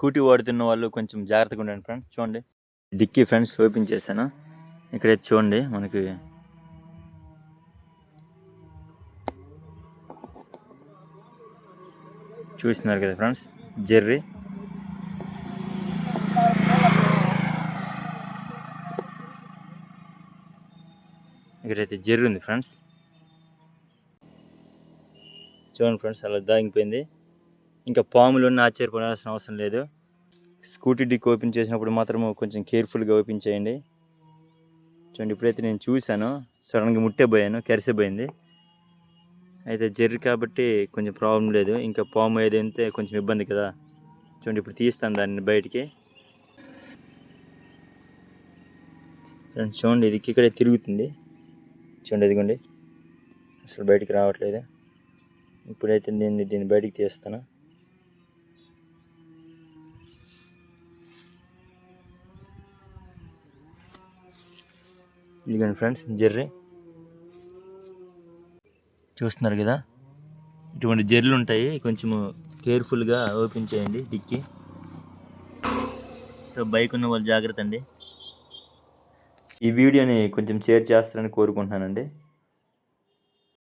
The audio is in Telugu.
స్కూటీ వాడుతున్న వాళ్ళు కొంచెం జాగ్రత్తగా ఉండండి ఫ్రెండ్స్ చూడండి. డిక్కీ ఫ్రెండ్స్ ఓపెన్ చేశాను. ఇక్కడ చూడండి మనకి. చూస్తున్నారు కదా ఫ్రెండ్స్ జెర్రీ. ఇక్కడైతే జెర్రీ ఉంది ఫ్రెండ్స్ చూడండి ఫ్రెండ్స్ అలా దాగిపోయింది. ఇంకా పాములు ఉన్న ఆశ్చర్యపడాల్సిన అవసరం లేదు. స్కూటీ డిక్ ఓపెన్ చేసినప్పుడు మాత్రం కొంచెం కేర్ఫుల్గా ఓపెన్ చేయండి. చూడండి ఇప్పుడైతే నేను చూశాను. సడన్గా ముట్టే పోయాను కరిసిపోయింది. అయితే జర్రి కాబట్టి కొంచెం ప్రాబ్లం లేదు. ఇంకా పాము ఏదైతే కొంచెం ఇబ్బంది కదా. చూడండి ఇప్పుడు తీస్తాను దాన్ని బయటికి. చూడండి ఇది ఇక్కడే తిరుగుతుంది. చూడండి ఇదిగోండి. అసలు బయటికి రావట్లేదు. ఇప్పుడైతే నేను దీన్ని బయటికి తీస్తాను. ఇదిగోండి ఫ్రెండ్స్ జెర్రీ. చూస్తున్నారు కదా? ఇటువంటి జెర్లు ఉంటాయి. కొంచెము కేర్ఫుల్గా ఓపెన్ చేయండి డిక్కి. సో బైక్ ఉన్న వాళ్ళు జాగ్రత్త అండి. ఈ వీడియోని కొంచెం షేర్ చేస్తారని కోరుకుంటున్నానండి.